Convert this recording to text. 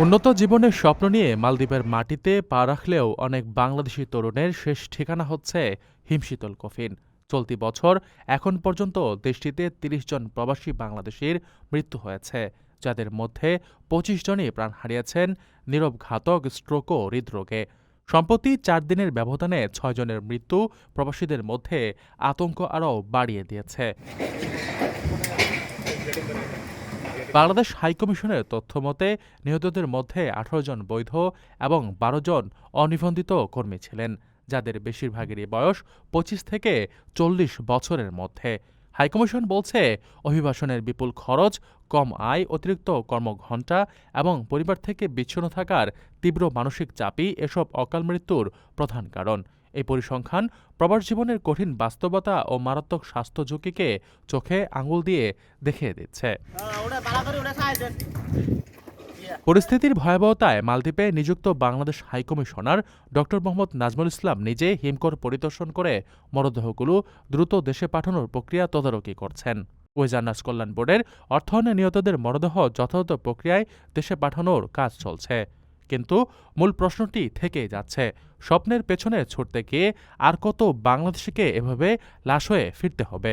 উন্নত জীবনের স্বপ্ন নিয়ে মালদ্বীপের মাটিতে পা রাখলেও অনেক বাংলাদেশি তরুণের শেষ ঠিকানা হচ্ছে হিমশীতল কফিন। চলতি বছর এখন পর্যন্ত দেশটিতে ৩০ জন প্রবাসী বাংলাদেশির মৃত্যু হয়েছে, যাদের মধ্যে ২৫ জনই প্রাণ হারিয়েছেন নীরব ঘাতক স্ট্রোক ও হৃদরোগে। সম্প্রতি চার দিনের ব্যবধানে ছয় জনের মৃত্যু প্রবাসীদের মধ্যে আতঙ্ক আরও বাড়িয়ে দিয়েছে। বাংলাদেশ হাইকমিশনের তথ্য মতে, নিহতদের মধ্যে আঠারো জন বৈধ এবং বারো জন অনিবন্ধিত কর্মী ছিলেন, যাদের বেশিরভাগেরই বয়স পঁচিশ থেকে চল্লিশ বছরের মধ্যে। হাইকমিশন বলছে, অভিবাসনের বিপুল খরচ, কম আয়, অতিরিক্ত কর্মঘণ্টা এবং পরিবার থেকে বিচ্ছিন্ন থাকার তীব্র মানসিক চাপই এসব অকাল মৃত্যুর প্রধান কারণ। এই পরিসংখ্যান প্রবাস জীবনের কঠিন বাস্তবতা ও মারাত্মক স্বাস্থ্য ঝুঁকিকে চোখে আঙুল দিয়ে দেখিয়ে দিচ্ছে। পরিস্থিতির ভয়াবহতায় মালদ্বীপে নিযুক্ত বাংলাদেশ হাইকমিশনার ড মোহাম্মদ নাজমুল ইসলাম নিজে হিমকর পরিদর্শন করে মরদেহগুলো দ্রুত দেশে পাঠানোর প্রক্রিয়া তদারকি করছেন। ওয়েজার্নাস কল্যাণ বোর্ডের অর্থায়নে নিহতদের মরদেহ যথাযথ প্রক্রিয়ায় দেশে পাঠানোর কাজ চলছে। কিন্তু মূল প্রশ্নটি থেকেই যাচ্ছে, স্বপ্নের পেছনে ছুটতে গিয়ে আর কত বাংলাদেশিকে এভাবে লাশ হয়ে ফিরতে হবে?